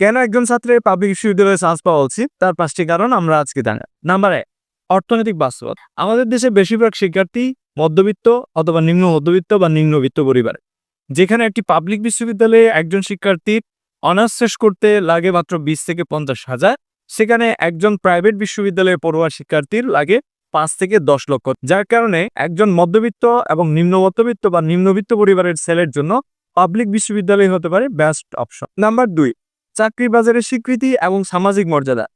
কেন একজন ছাত্রের পাবলিক বিশ্ববিদ্যালয়ে চান্স পাওয়া উচিত? তার পাঁচটি কারণ আমরা আজকে জানা নাম্বার এক, অর্থনৈতিক বাস্তবতা। আমাদের দেশে বেশিরভাগ শিক্ষার্থী মধ্যবিত্ত অথবা নিম্ন মধ্যবিত্ত বা নিম্নবিত্ত পরিবার। যেখানে একটি পাবলিক বিশ্ববিদ্যালয়ে একজন শিক্ষার্থীর অনার্স শেষ করতে লাগে মাত্র বিশ থেকে পঞ্চাশ হাজার। সেখানে একজন প্রাইভেট বিশ্ববিদ্যালয়ে পড়ুয়া শিক্ষার্থীর লাগে পাঁচ থেকে দশ লক্ষ। যার কারণে একজন মধ্যবিত্ত এবং নিম্ন মধ্যবিত্ত বা নিম্নবিত্ত পরিবারের ছেলের জন্য পাবলিক বিশ্ববিদ্যালয় হতে পারে বেস্ট অপশন নাম্বার দুই চাকরি বাজারের স্বীকৃতি এবং সামাজিক মর্যাদা।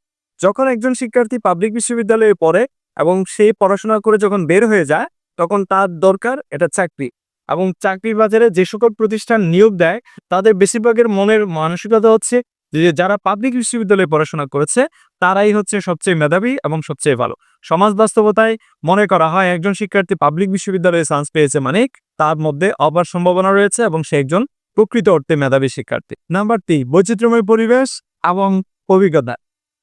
যখন একজন শিক্ষার্থী পাবলিক বিশ্ববিদ্যালয়ে পড়ে এবং সেই পড়াশোনা করে যখন বের হয়ে যায়, তখন তার দরকার এটা চাকরি। এবং চাকরির বাজারে যে সকল প্রতিষ্ঠান নিয়োগ দেয়, তাদের বেশিরভাগের মনের মানসিকতা হচ্ছে যে যারা পাবলিক বিশ্ববিদ্যালয়ে পড়াশোনা করেছে, তারাই হচ্ছে সবচেয়ে মেধাবী এবং সবচেয়ে ভালো। সমাজ বাস্তবতায় মনে করা হয়, একজন শিক্ষার্থী পাবলিক বিশ্ববিদ্যালয়ে চান্স পেয়েছে মানে তার মধ্যে অবার সম্ভাবনা রয়েছে এবং সে একজন প্রকৃত অর্থে মেধাবী শিক্ষার্থী। নাম্বার তিন বৈচিত্র্যময় পরিবেশ এবং অভিজ্ঞতা।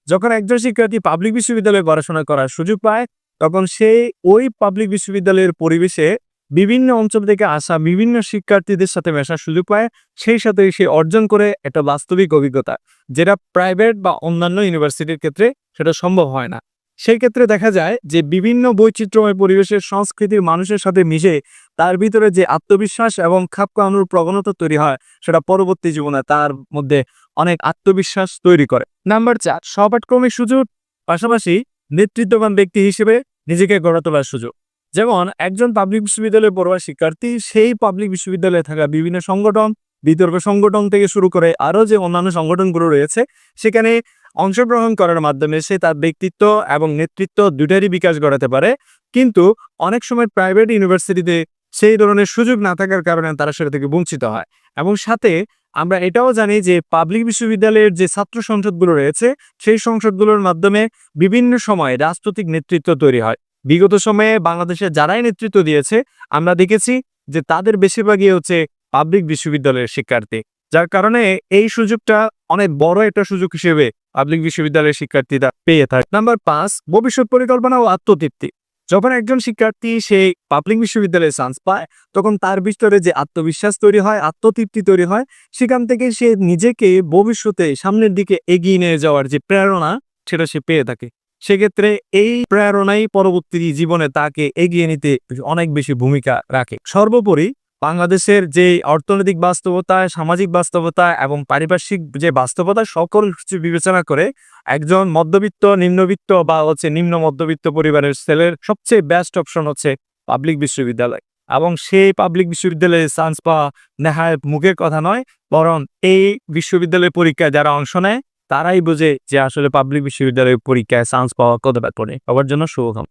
যখন একজন শিক্ষার্থী পাবলিক বিশ্ববিদ্যালয়ে পড়াশোনা করার সুযোগ পায়, তখন সে ওই পাবলিক বিশ্ববিদ্যালয়ের পরিবেশে বিভিন্ন অঞ্চল থেকে আসা বিভিন্ন শিক্ষার্থীদের সাথে মেশার সুযোগ পায়। সেই সাথে সে অর্জন করে একটা বাস্তবিক অভিজ্ঞতা, যেটা প্রাইভেট বা অন্যান্য ইউনিভার্সিটির ক্ষেত্রে সেটা সম্ভব হয় না। সেই ক্ষেত্রে দেখা যায় যে বিভিন্ন বৈচিত্র্যময় পরিবেশের সংস্কৃতির মানুষের সাথে মিশে তার ভিতরে যে আত্মবিশ্বাস এবং খাপ খাওয়ানোর প্রবণতা তৈরি হয়, সেটা পরবর্তী জীবনে তার মধ্যে অনেক আত্মবিশ্বাস তৈরি করে। নাম্বার চার, সহপাঠক্রমিক সুযোগ, পাশাপাশি নেতৃত্ববান ব্যক্তি হিসেবে নিজেকে গড়ে তোলার সুযোগ। যেমন একজন পাবলিক বিশ্ববিদ্যালয়ে পড়ুয়া শিক্ষার্থী, সেই পাবলিক বিশ্ববিদ্যালয়ে থাকা বিভিন্ন সংগঠন, বিতর্ক সংগঠন থেকে শুরু করে আরও যে অন্যান্য সংগঠনগুলো রয়েছে, সেখানে অংশগ্রহণ করার মাধ্যমে সে তার ব্যক্তিত্ব এবং নেতৃত্ব দুটারই বিকাশ ঘটাতে পারে। কিন্তু অনেক সময় প্রাইভেট ইউনিভার্সিটিতে সেই ধরনের সুযোগ না থাকার কারণে তারা সেটা থেকে বঞ্চিত হয়। এবং সাথে আমরা এটাও জানি যে পাবলিক বিশ্ববিদ্যালয়ের যে ছাত্র সংসদগুলো রয়েছে, সেই সংসদগুলোর মাধ্যমে বিভিন্ন সময়ে রাজনৈতিক নেতৃত্ব তৈরি হয়। বিগত সময়ে বাংলাদেশে যারাই নেতৃত্ব দিয়েছে, আমরা দেখেছি যে তাদের বেশিরভাগই হচ্ছে পাবলিক বিশ্ববিদ্যালয়ের শিক্ষার্থী। যার কারণে এই সুযোগটা অনেক বড় একটা সুযোগ হিসেবে পাবলিক বিশ্ববিদ্যালয়ের শিক্ষার্থীরা পেয়ে থাকে। নাম্বার পাঁচ, ভবিষ্যৎ পরিকল্পনা ও আত্মতৃপ্তি। যখন একজন শিক্ষার্থী সেই পাবলিক বিশ্ববিদ্যালয়ে চান্স পায়, তখন তার ভিতরে যে আত্মবিশ্বাস তৈরি হয়, আত্মতৃপ্তি তৈরি হয়, সেখান থেকে সে নিজেকে ভবিষ্যতে সামনের দিকে এগিয়ে নিয়ে যাওয়ার যে প্রেরণা, সেটা সে পেয়ে থাকে। সেক্ষেত্রে এই প্রেরণাই পরবর্তী জীবনে তাকে এগিয়ে নিতে অনেক বেশি ভূমিকা রাখে। সর্বোপরি বাংলাদেশের যে অর্থনৈতিক বাস্তবতা, সামাজিক বাস্তবতা এবং পারিপার্শ্বিক যে বাস্তবতা সকল কিছু বিবেচনা করে একজন মধ্যবিত্ত, নিম্নবিত্ত বা হচ্ছে নিম্ন মধ্যবিত্ত পরিবারের ছেলের সবচেয়ে বেস্ট অপশন হচ্ছে পাবলিক বিশ্ববিদ্যালয়। এবং সেই পাবলিক বিশ্ববিদ্যালয়ে চান্স পাওয়া নেহায় মুখের কথা নয়, বরং এই বিশ্ববিদ্যালয়ের পরীক্ষায় যারা অংশ নেয়, তারাই বোঝে যে আসলে পাবলিক বিশ্ববিদ্যালয়ের পরীক্ষায় চান্স পাওয়া কতটা পড়ে সবার জন্য শুভকামনা।